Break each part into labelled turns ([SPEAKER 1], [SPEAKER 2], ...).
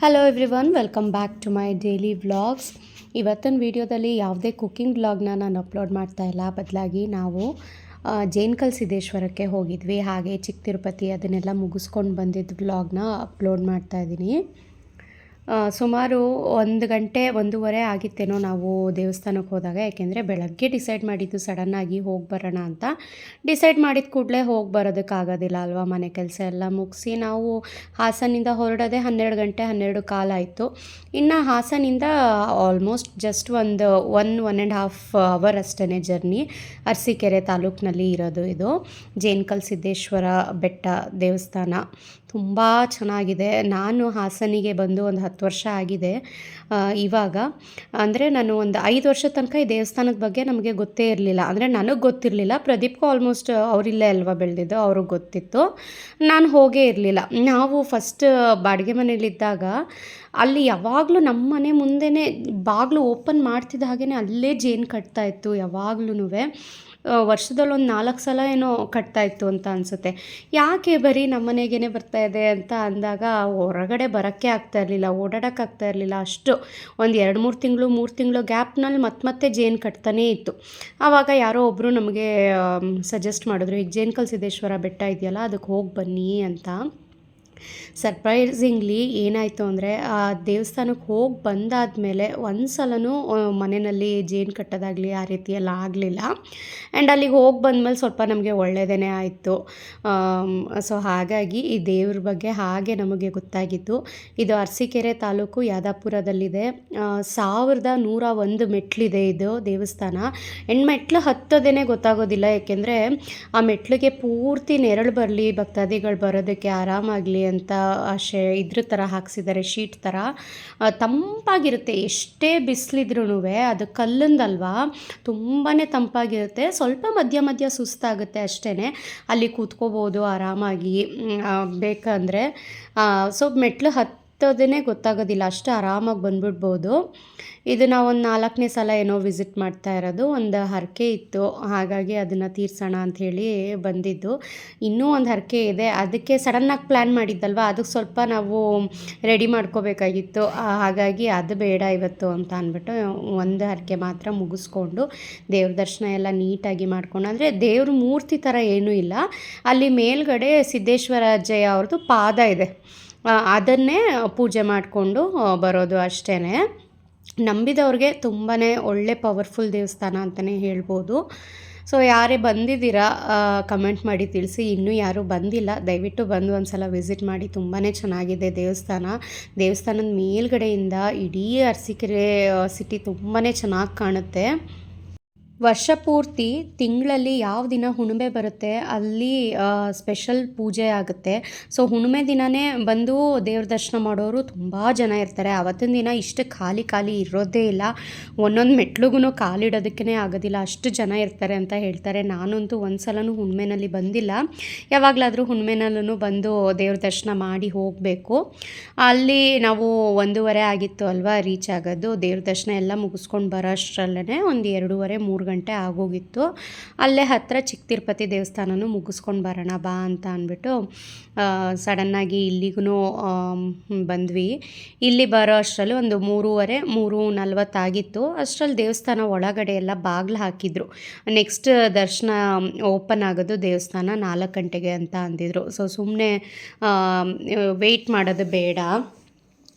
[SPEAKER 1] Hello everyone welcome back to my daily vlogs ಇವತ್ತಿನ ವಿಡಿಯೋದಲ್ಲಿ ಯಾವುದೇ ಕುಕ್ಕಿಂಗ್ ವ್ಲಾಗ್ನ ನಾನು ಅಪ್ಲೋಡ್ ಮಾಡ್ತಾ ಇಲ್ಲ. ಬದಲಾಗಿ ನಾವು ಜೈನ್ಕಲ್ ಸಿದ್ದೇಶ್ವರಕ್ಕೆ ಹೋಗಿದ್ವಿ. ಹಾಗೆ ಚಿಕ್ಕ ತಿರುಪತಿ ಅದನ್ನೆಲ್ಲ ಮುಗಿಸ್ಕೊಂಡು ಬಂದಿದ್ದ ವ್ಲಾಗ್ನ ಅಪ್ಲೋಡ್ ಮಾಡ್ತಾ ಇದ್ದೀನಿ. ಸುಮಾರು ಒಂದು ಗಂಟೆ, ಒಂದೂವರೆ ಆಗಿತ್ತೇನೋ ನಾವು ದೇವಸ್ಥಾನಕ್ಕೆ ಹೋದಾಗ. ಯಾಕೆಂದರೆ ಬೆಳಗ್ಗೆ ಡಿಸೈಡ್ ಮಾಡಿದ್ದು ಸಡನ್ನಾಗಿ ಹೋಗಿ ಬರೋಣ ಅಂತ. ಡಿಸೈಡ್ ಮಾಡಿದ ಕೂಡಲೇ ಹೋಗಿ ಬರೋದಕ್ಕಾಗೋದಿಲ್ಲ ಅಲ್ವಾ ಮನೆ ಕೆಲಸ ಎಲ್ಲ ಮುಗಿಸಿ ನಾವು ಹಾಸನಿಂದ ಹೊರಡೋದೇ ಹನ್ನೆರಡು ಗಂಟೆ, ಹನ್ನೆರಡು ಕಾಲ ಆಯಿತು. ಇನ್ನು ಹಾಸನಿಂದ ಆಲ್ಮೋಸ್ಟ್ ಜಸ್ಟ್ ಒಂದು one one and half hour ಅಷ್ಟೇ ಜರ್ನಿ ಅರಸೀಕೆರೆ ತಾಲೂಕಿನಲ್ಲಿ ಇರೋದು ಇದು. ಜೇನ್ಕಲ್ ಸಿದ್ದೇಶ್ವರ ಬೆಟ್ಟ ದೇವಸ್ಥಾನ. ತುಂಬ ಚೆನ್ನಾಗಿದೆ. ನಾನು ಹಾಸನಿಗೆ ಬಂದು ಒಂದು ಹತ್ತು ವರ್ಷ ಆಗಿದೆ. ಇವಾಗ. ಅಂದರೆ ನಾನು ಒಂದು ಐದು ವರ್ಷ ತನಕ ಈ ದೇವಸ್ಥಾನದ ಬಗ್ಗೆ ನಮಗೆ ಗೊತ್ತೇ ಇರಲಿಲ್ಲ. ಅಂದರೆ ನನಗೆ ಗೊತ್ತಿರಲಿಲ್ಲ. ಪ್ರದೀಪ್ಗೂ ಆಲ್ಮೋಸ್ಟ್ ಅವರಿಲ್ಲೇ ಅಲ್ವಾ ಬೆಳೆದಿದ್ದು? ಅವ್ರಿಗೆ ಗೊತ್ತಿತ್ತು. ನಾನು ಹೋಗೇ ಇರಲಿಲ್ಲ. ನಾವು ಫಸ್ಟ್ ಬಾಡಿಗೆ ಮನೇಲಿದ್ದಾಗ ಅಲ್ಲಿ ಯಾವಾಗಲೂ ನಮ್ಮ ಮನೆ ಮುಂದೆನೇ ಬಾಗಿಲು ಓಪನ್ ಮಾಡ್ತಿದ್ದ ಹಾಗೆಯೇ ಅಲ್ಲೇ ಜೇನು ಕಟ್ತಾ ಇತ್ತು ಯಾವಾಗ್ಲೂ ವರ್ಷದಲ್ಲಿ ಒಂದು ನಾಲ್ಕು ಸಲ ಏನೋ ಕಟ್ತಾ ಇತ್ತು ಅಂತ ಅನಿಸುತ್ತೆ. ಯಾಕೆ ಬರೀ ನಮ್ಮ ಮನೆಗೇ ಬರ್ತಾ ಇದೆ ಅಂತ ಅಂದಾಗ ಹೊರಗಡೆ ಬರೋಕ್ಕೆ ಆಗ್ತಾ ಇರಲಿಲ್ಲ, ಓಡಾಡೋಕೆ ಆಗ್ತಾ ಇರಲಿಲ್ಲ. ಅಷ್ಟು ಒಂದು ಎರಡು ಮೂರು ತಿಂಗಳು ಮೂರು ತಿಂಗಳು ಗ್ಯಾಪ್ನಲ್ಲಿ ಮತ್ತೆ ಮತ್ತೆ ಜೇನು ಕಟ್ತಾನೇ ಇತ್ತು. ಆವಾಗ ಯಾರೋ ಒಬ್ಬರು ನಮಗೆ ಸಜೆಸ್ಟ್ ಮಾಡಿದ್ರು ಈಗ ಜೇನು ಕಲಸಿದ್ದೇಶ್ವರ ಬೆಟ್ಟ ಇದೆಯಲ್ಲ ಅದಕ್ಕೆ ಹೋಗಿ ಬನ್ನಿ ಅಂತ. ಸರ್ಪ್ರೈಸಿಂಗ್ಲಿ ಏನಾಯಿತು ಅಂದರೆ, ಆ ದೇವಸ್ಥಾನಕ್ಕೆ ಹೋಗಿ ಬಂದಾದಮೇಲೆ ಒಂದು ಸಲನೂ ಮನೆಯಲ್ಲಿ ಜೇನು ಕಟ್ಟೋದಾಗಲಿ ಆ ರೀತಿ ಎಲ್ಲ ಆಗಲಿಲ್ಲ. ಆ್ಯಂಡ್ ಅಲ್ಲಿಗೆ ಹೋಗಿ ಬಂದಮೇಲೆ ಸ್ವಲ್ಪ ನಮಗೆ ಒಳ್ಳೆಯದೇ ಆಯಿತು. ಸೊ ಹಾಗಾಗಿ ಈ ದೇವ್ರ ಬಗ್ಗೆ ಹಾಗೆ ನಮಗೆ ಗೊತ್ತಾಗಿತ್ತು. ಇದು ಅರಸೀಕೆರೆ ತಾಲೂಕು ಯಾದಾಪುರದಲ್ಲಿದೆ. ಸಾವಿರದ ನೂರ ಒಂದು ಮೆಟ್ಲಿದೆ ಇದು ದೇವಸ್ಥಾನ. ಆ್ಯಂಡ್ ಮೆಟ್ಲು ಹತ್ತೋದೇ ಗೊತ್ತಾಗೋದಿಲ್ಲ ಏಕೆಂದರೆ ಆ ಮೆಟ್ಲಿಗೆ ಪೂರ್ತಿ ನೆರಳು ಬರಲಿ, ಭಕ್ತಾದಿಗಳು ಬರೋದಕ್ಕೆ ಆರಾಮಾಗಲಿ ಅಂತ ಶೇ, ಇದ್ರ ಥರ ಹಾಕ್ಸಿದ್ದಾರೆ ಶೀಟ್ ಥರ ತಂಪಾಗಿರುತ್ತೆ, ಎಷ್ಟೇ ಬಿಸಿಲಿದ್ರೂ ಅದು ಕಲ್ಲಿಂದಲ್ವಾ ತುಂಬಾ ತಂಪಾಗಿರುತ್ತೆ. ಸ್ವಲ್ಪ ಮಧ್ಯ ಮಧ್ಯ ಸುಸ್ತಾಗುತ್ತೆ ಅಷ್ಟೇ ಅಲ್ಲಿ ಕೂತ್ಕೋಬೋದು ಆರಾಮಾಗಿ. ಬೇಕಂದರೆ ಸೊ, ಮೆಟ್ಲು ಹತ್ತೋದೇ ಗೊತ್ತಾಗೋದಿಲ್ಲ, ಅಷ್ಟು ಆರಾಮಾಗಿ ಬಂದ್ಬಿಡ್ಬೋದು. ಇದು ನಾವು ಒಂದು ನಾಲ್ಕನೇ ಸಲ ಏನೋ ವಿಸಿಟ್ ಮಾಡ್ತಾ ಇರೋದು, ಒಂದು ಹರಕೆ ಇತ್ತು, ಹಾಗಾಗಿ ಅದನ್ನು ತೀರ್ಸೋಣ ಅಂಥೇಳಿ ಬಂದಿದ್ದು. ಇನ್ನೂ ಒಂದು ಹರಕೆ ಇದೆ, ಅದಕ್ಕೆ ಸಡನ್ನಾಗಿ ಪ್ಲ್ಯಾನ್ ಮಾಡಿದ್ದಲ್ವ, ಅದಕ್ಕೆ ಸ್ವಲ್ಪ ನಾವು ರೆಡಿ ಮಾಡ್ಕೋಬೇಕಾಗಿತ್ತು. ಹಾಗಾಗಿ ಅದು ಬೇಡ ಇವತ್ತು ಅಂತ ಅಂದ್ಬಿಟ್ಟು ಒಂದು ಹರಕೆ ಮಾತ್ರ ಮುಗಿಸ್ಕೊಂಡು ದೇವ್ರ ದರ್ಶನ ಎಲ್ಲ ನೀಟಾಗಿ ಮಾಡ್ಕೊಂಡು, ಅಂದರೆ ದೇವ್ರ ಮೂರ್ತಿ ಥರ ಏನೂ ಇಲ್ಲ. ಅಲ್ಲಿ ಮೇಲ್ಗಡೆ ಸಿದ್ದೇಶ್ವರ ಜಯ ಅವ್ರದ್ದು ಪಾದ ಇದೆ. ಅದನ್ನೇ ಪೂಜೆ ಮಾಡಿಕೊಂಡು ಬರೋದು ಅಷ್ಟೇ ನಂಬಿದವ್ರಿಗೆ ತುಂಬಾ ಒಳ್ಳೆ ಪವರ್ಫುಲ್ ದೇವಸ್ಥಾನ ಅಂತಲೇ ಹೇಳ್ಬೋದು. ಸೊ ಯಾರೇ ಬಂದಿದ್ದೀರಾ ಕಮೆಂಟ್ ಮಾಡಿ ತಿಳಿಸಿ. ಇನ್ನೂ ಯಾರೂ ಬಂದಿಲ್ಲ, ದಯವಿಟ್ಟು ಬಂದು ಒಂದು ಸಲ ವಿಸಿಟ್ ಮಾಡಿ. ತುಂಬಾ ಚೆನ್ನಾಗಿದೆ ದೇವಸ್ಥಾನ. ದೇವಸ್ಥಾನದ ಮೇಲ್ಗಡೆಯಿಂದ ಇಡೀ ಅರಸಿಕೆರೆ ಸಿಟಿ ತುಂಬಾ ಚೆನ್ನಾಗಿ ಕಾಣುತ್ತೆ. ವರ್ಷ ಪೂರ್ತಿ ತಿಂಗಳಲ್ಲಿ ಯಾವ ದಿನ ಹುಣ್ಣಿಮೆ ಬರುತ್ತೆ, ಅಲ್ಲಿ ಸ್ಪೆಷಲ್ ಪೂಜೆ ಆಗುತ್ತೆ. ಸೊ ಹುಣ್ಣಿಮೆ ದಿನವೇ ಬಂದು ದೇವ್ರ ದರ್ಶನ ಮಾಡೋರು ತುಂಬ ಜನ ಇರ್ತಾರೆ. ಅವತ್ತಿನ ದಿನ ಇಷ್ಟು ಖಾಲಿ ಖಾಲಿ ಇರೋದೇ ಇಲ್ಲ. ಒಂದೊಂದು ಮೆಟ್ಲಿಗೂ ಕಾಲಿಡೋದಕ್ಕೇ ಆಗೋದಿಲ್ಲ. ಅಷ್ಟು ಜನ ಇರ್ತಾರೆ ಅಂತ ಹೇಳ್ತಾರೆ. ನಾನಂತೂ ಒಂದು ಸಲನೂ ಹುಣ್ಣಿಮೆನಲ್ಲಿ ಬಂದಿಲ್ಲ. ಯಾವಾಗಲಾದರೂ ಹುಣ್ಣಿಮೆನಲ್ಲೂ ಬಂದು ದೇವ್ರ ದರ್ಶನ ಮಾಡಿ ಹೋಗಬೇಕು. ಅಲ್ಲಿ ನಾವು ಒಂದೂವರೆ ಆಗಿತ್ತು ಅಲ್ವಾ ರೀಚ್ ಆಗೋದು. ದೇವ್ರ ದರ್ಶನ ಎಲ್ಲ ಮುಗಿಸ್ಕೊಂಡು ಬರೋ ಅಷ್ಟರಲ್ಲೇ ಒಂದು ಎರಡೂವರೆ ಮೂರು ಗಂಟೆ ಆಗೋಗಿತ್ತು. ಅಲ್ಲೇ ಹತ್ತಿರ ಚಿಕ್ಕ ತಿರುಪತಿ ದೇವಸ್ಥಾನನೂ ಮುಗಿಸ್ಕೊಂಡು ಬರೋಣ ಬಾ ಅಂತ ಅಂದ್ಬಿಟ್ಟು ಸಡನ್ನಾಗಿ ಇಲ್ಲಿಗೂ ಬಂದ್ವಿ. ಇಲ್ಲಿ ಬರೋ ಅಷ್ಟರಲ್ಲಿ ಒಂದು ಮೂರುವರೆ, ಮೂರು ನಲ್ವತ್ತಾಗಿತ್ತು. ಅಷ್ಟರಲ್ಲಿ ದೇವಸ್ಥಾನ ಒಳಗಡೆ ಎಲ್ಲ ಬಾಗಿಲು ಹಾಕಿದ್ರು. ನೆಕ್ಸ್ಟ್ ದರ್ಶನ ಓಪನ್ ಆಗೋದು ದೇವಸ್ಥಾನ ನಾಲ್ಕು ಗಂಟೆಗೆ ಅಂತ ಅಂದಿದ್ರು. ಸೊ ಸುಮ್ಮನೆ ವೆಯ್ಟ್ ಮಾಡೋದು ಬೇಡ.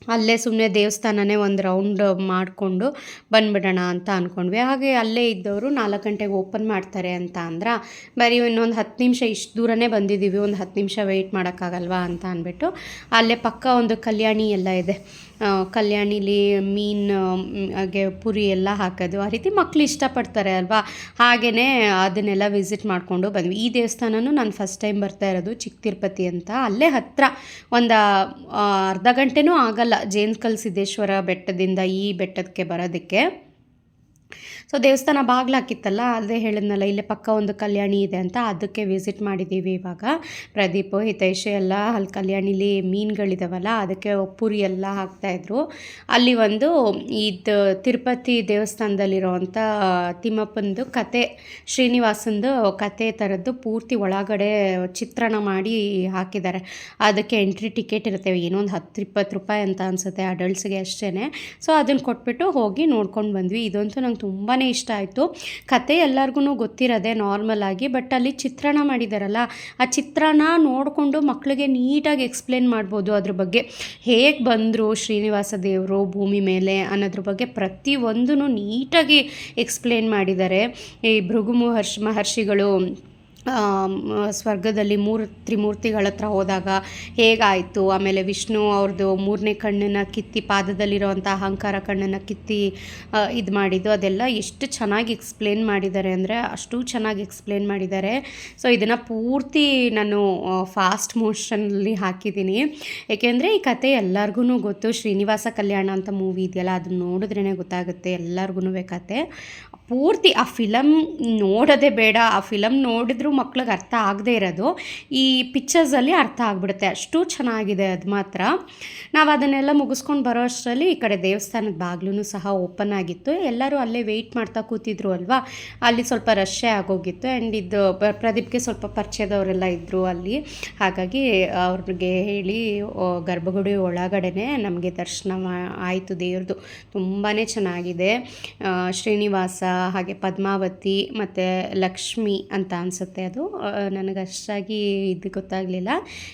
[SPEAKER 1] ಅಲ್ಲೇ ಸುಮ್ಮನೆ ದೇವಸ್ಥಾನನೇ ಒಂದು ರೌಂಡ್ ಮಾಡಿಕೊಂಡು ಬಂದುಬಿಡೋಣ ಅಂತ ಅಂದ್ಕೊಂಡ್ವಿ ಹಾಗೆ ಅಲ್ಲೇ ಇದ್ದವರು ನಾಲ್ಕು ಗಂಟೆಗೆ ಓಪನ್ ಮಾಡ್ತಾರೆ ಅಂತ ಅಂದ್ರೆ, ಬರೀ ಇನ್ನೊಂದು ಹತ್ತು ನಿಮಿಷ ಇಷ್ಟು ದೂರನೇ ಬಂದಿದ್ದೀವಿ ಒಂದು ಹತ್ತು ನಿಮಿಷ ವೆಯ್ಟ್ ಮಾಡೋಕ್ಕಾಗಲ್ವಾ ಅಂತ ಅಂದ್ಬಿಟ್ಟು ಅಲ್ಲೇ ಪಕ್ಕ ಒಂದು ಕಲ್ಯಾಣಿ ಎಲ್ಲ ಇದೆ. ಕಲ್ಯಾಣಿಲಿ, ಮೀನ್ ಹಾಗೆ ಪುರಿ ಎಲ್ಲ ಹಾಕೋದು. ಆ ರೀತಿ ಮಕ್ಕಳು ಇಷ್ಟಪಡ್ತಾರೆ ಅಲ್ವಾ? ಹಾಗೆಯೇ ಅದನ್ನೆಲ್ಲ ವಿಸಿಟ್ ಮಾಡಿಕೊಂಡು ಬಂದ್ವಿ. ಈ ದೇವಸ್ಥಾನನೂ ನಾನು ಫಸ್ಟ್ ಟೈಮ್ ಬರ್ತಾ ಇರೋದು ಚಿಕ್ಕ ತಿರುಪತಿ ಅಂತ. ಅಲ್ಲೇ ಹತ್ತಿರ ಒಂದು ಅರ್ಧ ಗಂಟೆನೂ ಆಗಲ್ಲ. ಜೇನ್ಕಲ್ ಸಿದ್ದೇಶ್ವರ ಬೆಟ್ಟದಿಂದ ಈ ಬೆಟ್ಟಕ್ಕೆ ಬರೋದಕ್ಕೆ. ಸೊ ದೇವಸ್ಥಾನ ಬಾಗಿಲು ಹಾಕಿತ್ತಲ್ಲ ಅದೇ ಹೇಳಿದ್ನಲ್ಲ, ಇಲ್ಲೇ ಪಕ್ಕ ಒಂದು ಕಲ್ಯಾಣಿ ಇದೆ ಅಂತ, ಅದಕ್ಕೆ ವಿಸಿಟ್ ಮಾಡಿದ್ದೀವಿ ಇವಾಗ. ಪ್ರದೀಪು, ಹಿತೈಷ್ ಎಲ್ಲ, ಅಲ್ಲಿ ಕಲ್ಯಾಣಿಲಿ ಮೀನುಗಳಿದಾವಲ್ಲ, ಅದಕ್ಕೆ ಪುರಿ ಎಲ್ಲ ಹಾಕ್ತಾಯಿದ್ರು ಅಲ್ಲಿ ಒಂದು ಇದು ತಿರುಪತಿ ದೇವಸ್ಥಾನದಲ್ಲಿರೋವಂಥ ತಿಮ್ಮಪ್ಪಂದು ಕತೆ, ಶ್ರೀನಿವಾಸಂದು ಕತೆ ಥರದ್ದು ಪೂರ್ತಿ ಒಳಗಡೆ ಚಿತ್ರಣ ಮಾಡಿ ಹಾಕಿದ್ದಾರೆ. ಅದಕ್ಕೆ ಎಂಟ್ರಿ ಟಿಕೆಟ್ ಇರುತ್ತೆ, ಏನೋ ಒಂದು ಹತ್ತು ಇಪ್ಪತ್ತು ರೂಪಾಯಿ ಅಂತ ಅನಿಸುತ್ತೆ ಅಡಲ್ಟ್ಸ್ಗೆ ಅಷ್ಟೇ ಸೊ ಅದನ್ನು ಕೊಟ್ಬಿಟ್ಟು ಹೋಗಿ ನೋಡ್ಕೊಂಡು ಬಂದ್ವಿ. ಇದಂತೂ ನಂಗೆ ತುಂಬಾ ಇಷ್ಟ ಆಯಿತು. ಕತೆ ಎಲ್ಲರಿಗೂ ಗೊತ್ತಿರೋದೆ ನಾರ್ಮಲ್ ಆಗಿ ಬಟ್ ಅಲ್ಲಿ ಚಿತ್ರಣ ಮಾಡಿದಾರಲ್ಲ, ಆ ಚಿತ್ರಣ ನೋಡಿಕೊಂಡು ಮಕ್ಕಳಿಗೆ ನೀಟಾಗಿ ಎಕ್ಸ್ಪ್ಲೇನ್ ಮಾಡ್ಬೋದು ಅದ್ರ ಬಗ್ಗೆ. ಹೇಗೆ ಬಂದರು ಶ್ರೀನಿವಾಸ ದೇವರು ಭೂಮಿ ಮೇಲೆ ಅನ್ನೋದ್ರ ಬಗ್ಗೆ ಪ್ರತಿಯೊಂದೂ ನೀಟಾಗಿ ಎಕ್ಸ್ಪ್ಲೇನ್ ಮಾಡಿದ್ದಾರೆ ಈ ಭೃಗು ಮಹರ್ಷಿ ಮಹರ್ಷಿಗಳು ಸ್ವರ್ಗದಲ್ಲಿ ಮೂರು ತ್ರಿಮೂರ್ತಿಗಳ ಹತ್ರ ಹೋದಾಗ ಹೇಗಾಯಿತು? ಆಮೇಲೆ ವಿಷ್ಣು ಅವ್ರದ್ದು ಮೂರನೇ ಕಣ್ಣನ್ನು ಕಿತ್ತಿ ಪಾದದಲ್ಲಿರುವಂಥ ಅಹಂಕಾರ ಕಣ್ಣನ್ನು ಕಿತ್ತಿ ಇದು ಮಾಡಿದ್ದು. ಅದೆಲ್ಲ ಎಷ್ಟು ಚೆನ್ನಾಗಿ ಎಕ್ಸ್ಪ್ಲೇನ್ ಮಾಡಿದ್ದಾರೆ ಅಂದರೆ ಅಷ್ಟು ಚೆನ್ನಾಗಿ ಎಕ್ಸ್ಪ್ಲೇನ್ ಮಾಡಿದ್ದಾರೆ. ಸೊ ಇದನ್ನು ಪೂರ್ತಿ ನಾನು ಫಾಸ್ಟ್ ಮೋಷನಲ್ಲಿ ಹಾಕಿದ್ದೀನಿ. ಏಕೆಂದರೆ ಈ ಕತೆ ಎಲ್ಲರಿಗೂ ಗೊತ್ತು. ಶ್ರೀನಿವಾಸ ಕಲ್ಯಾಣ ಅಂತ ಮೂವಿ ಇದೆಯಲ್ಲ, ಅದನ್ನ ನೋಡಿದ್ರೇ ಗೊತ್ತಾಗುತ್ತೆ. ಎಲ್ಲರಿಗೂ ಕತೆ. ಪೂರ್ತಿ ಆ ಫಿಲಮ್ ನೋಡೋದೇ ಬೇಡ, ಆ ಫಿಲಮ್ ನೋಡಿದ್ರೂ ಮಕ್ಳಿಗೆ ಅರ್ಥ ಆಗದೇ ಇರೋದು. ಈ ಪಿಕ್ಚರ್ಸಲ್ಲಿ ಅರ್ಥ ಆಗಿಬಿಡುತ್ತೆ. ಅಷ್ಟು ಚೆನ್ನಾಗಿದೆ ಅದು ಮಾತ್ರ. ನಾವು ಅದನ್ನೆಲ್ಲ ಮುಗಿಸ್ಕೊಂಡು ಬರೋ ಅಷ್ಟರಲ್ಲಿ ಈ ಕಡೆ ದೇವಸ್ಥಾನದ ಬಾಗ್ಲೂ ಸಹ ಓಪನ್ ಆಗಿತ್ತು. ಎಲ್ಲರೂ ಅಲ್ಲೇ ವೆಯ್ಟ್ ಮಾಡ್ತಾ ಕೂತಿದ್ರು ಅಲ್ವಾ? ಅಲ್ಲಿ ಸ್ವಲ್ಪ ರಶ್ಶೇ ಆಗೋಗಿತ್ತು. ಆ್ಯಂಡ್ ಇದು ಪ್ರದೀಪ್ಗೆ ಸ್ವಲ್ಪ ಪರಿಚಯದವರೆಲ್ಲ ಇದ್ದರು ಅಲ್ಲಿ. ಹಾಗಾಗಿ ಅವ್ರಿಗೆ ಹೇಳಿ ಗರ್ಭಗುಡಿ ಒಳಗಡೆನೆ ನಮಗೆ ದರ್ಶನ ಆಯಿತು ದೇವ್ರದ್ದು ತುಂಬಾ ಚೆನ್ನಾಗಿದೆ. ಶ್ರೀನಿವಾಸ ಹಾಗೆ ಪದ್ಮಾವತಿ ಮತ್ತು ಲಕ್ಷ್ಮಿ ಅಂತ ಅನಿಸುತ್ತೆ ಅದು. ನನಗೆ ಅಷ್ಟಾಗಿ ಇದು ಗೊತ್ತಾಗಲಿಲ್ಲ.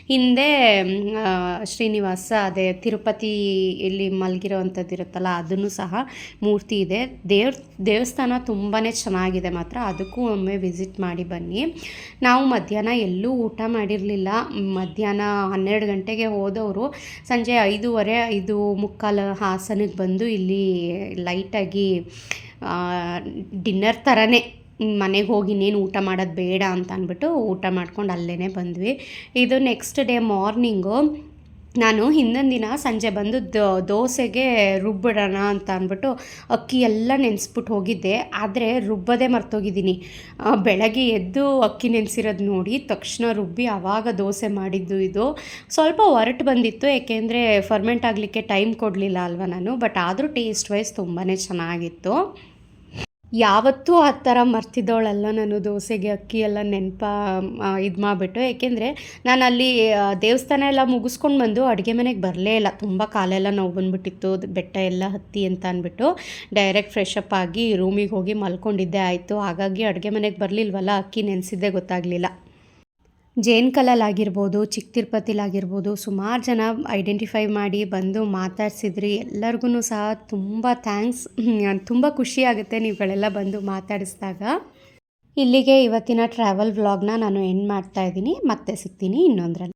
[SPEAKER 1] ಹಿಂದೆ ಶ್ರೀನಿವಾಸ ಅದೇ ತಿರುಪತಿ ಇಲ್ಲಿ ಮಲಗಿರೋ ಅಂಥದ್ದು ಇರುತ್ತಲ್ಲ, ಅದನ್ನು ಸಹ ಮೂರ್ತಿ ಇದೆ. ದೇವ್ರ, ದೇವಸ್ಥಾನ ತುಂಬಾ ಚೆನ್ನಾಗಿದೆ ಮಾತ್ರ. ಅದಕ್ಕೂ ಒಮ್ಮೆ ವಿಸಿಟ್ ಮಾಡಿ ಬನ್ನಿ. ನಾವು ಮಧ್ಯಾಹ್ನ ಎಲ್ಲೂ ಊಟ ಮಾಡಿರಲಿಲ್ಲ. ಮಧ್ಯಾಹ್ನ ಹನ್ನೆರಡು ಗಂಟೆಗೆ ಹೋದವರು ಸಂಜೆ ಐದೂವರೆ, ಐದು ಮುಕ್ಕಾಲು ಹಾಸನಕ್ಕೆ ಬಂದು ಇಲ್ಲಿ ಲೈಟಾಗಿ ಡಿನ್ನರ್ ಥರನೇ ಮನೆಗೆ ಹೋಗಿ ಇನ್ನೇನು ಊಟ ಮಾಡೋದು ಬೇಡ ಅಂತ ಅಂದ್ಬಿಟ್ಟು ಊಟ ಮಾಡ್ಕೊಂಡು ಅಲ್ಲೇ ಬಂದ್ವಿ. ಇದು ನೆಕ್ಸ್ಟ್ ಡೇ ಮಾರ್ನಿಂಗು ನಾನು ಹಿಂದಿನ ದಿನ ಸಂಜೆ ಬಂದು ದೋಸೆಗೆ ರುಬ್ಬಿಡೋಣ ಅಂತ ಅಂದ್ಬಿಟ್ಟು ಅಕ್ಕಿ ಎಲ್ಲ ನೆನೆಸ್ಬಿಟ್ಟು ಹೋಗಿದ್ದೆ. ಆದರೆ ರುಬ್ಬದೇ ಮರ್ತೋಗಿದ್ದೀನಿ. ಬೆಳಗ್ಗೆ ಎದ್ದು ಅಕ್ಕಿ ನೆನೆಸಿರೋದು ನೋಡಿ ತಕ್ಷಣ ರುಬ್ಬಿ ಆವಾಗ ದೋಸೆ ಮಾಡಿದ್ದು ಇದು. ಸ್ವಲ್ಪ ಹೊರಟು ಬಂದಿತ್ತು, ಏಕೆಂದರೆ ಫರ್ಮೆಂಟ್ ಆಗಲಿಕ್ಕೆ ಟೈಮ್ ಕೊಡಲಿಲ್ಲ ಅಲ್ವಾ ನಾನು, ಬಟ್ ಆದರೂ ಟೇಸ್ಟ್ ವೈಸ್ ತುಂಬಾ ಚೆನ್ನಾಗಿತ್ತು. ಯಾವತ್ತೂ ಆ ಥರ ಮರ್ತಿದ್ದವಳಲ್ಲ ನಾನು ದೋಸೆಗೆ, ಅಕ್ಕಿ ಎಲ್ಲ ನೆನಪ ಇದು ಮಾಡಿಬಿಟ್ಟು. ಏಕೆಂದರೆ ನಾನು ಅಲ್ಲಿ ದೇವಸ್ಥಾನ ಎಲ್ಲ ಮುಗಿಸ್ಕೊಂಡು ಬಂದು ಅಡುಗೆ ಮನೆಗೆ ಬರಲೇ ಇಲ್ಲ. ತುಂಬ ಕಾಲೆಲ್ಲ ನೋವು ಬಂದುಬಿಟ್ಟಿತ್ತು. ಬೆಟ್ಟ ಎಲ್ಲ ಹತ್ತಿ ಅಂತ ಅಂದ್ಬಿಟ್ಟು ಡೈರೆಕ್ಟ್ ಫ್ರೆಶ್ ಅಪ್ ಆಗಿ ರೂಮಿಗೆ ಹೋಗಿ ಮಲ್ಕೊಂಡಿದ್ದೆ. ಆಯಿತು. ಹಾಗಾಗಿ ಅಡುಗೆ ಮನೆಗೆ ಬರಲಿಲ್ವಲ್ಲ? ಅಕ್ಕಿ ನೆನೆಸಿದ್ದೇ ಗೊತ್ತಾಗಲಿಲ್ಲ. ಜೇನ್ಕಲಲ್ಲಾಗಿರ್ಬೋದು ಚಿಕ್ಕ ತಿರುಪತಿಲಾಗಿರ್ಬೋದು ಸುಮಾರು ಜನ ಐಡೆಂಟಿಫೈ ಮಾಡಿ ಬಂದು ಮಾತಾಡ್ಸಿದ್ರಿ. ಎಲ್ಲರಿಗೂ ಸಹ ತುಂಬ ಥ್ಯಾಂಕ್ಸ್ ತುಂಬ ಖುಷಿ ಆಗುತ್ತೆ ನೀವುಗಳೆಲ್ಲ ಬಂದು ಮಾತಾಡಿಸಿದಾಗ. ಇಲ್ಲಿಗೆ ಇವತ್ತಿನ ಟ್ರಾವೆಲ್ ವ್ಲಾಗ್ನ ನಾನು ಎಂಡ್ ಮಾಡ್ತಾ ಇದ್ದೀನಿ. ಮತ್ತೆ ಸಿಗ್ತೀನಿ ಇನ್ನೊಂದರಲ್ಲಿ.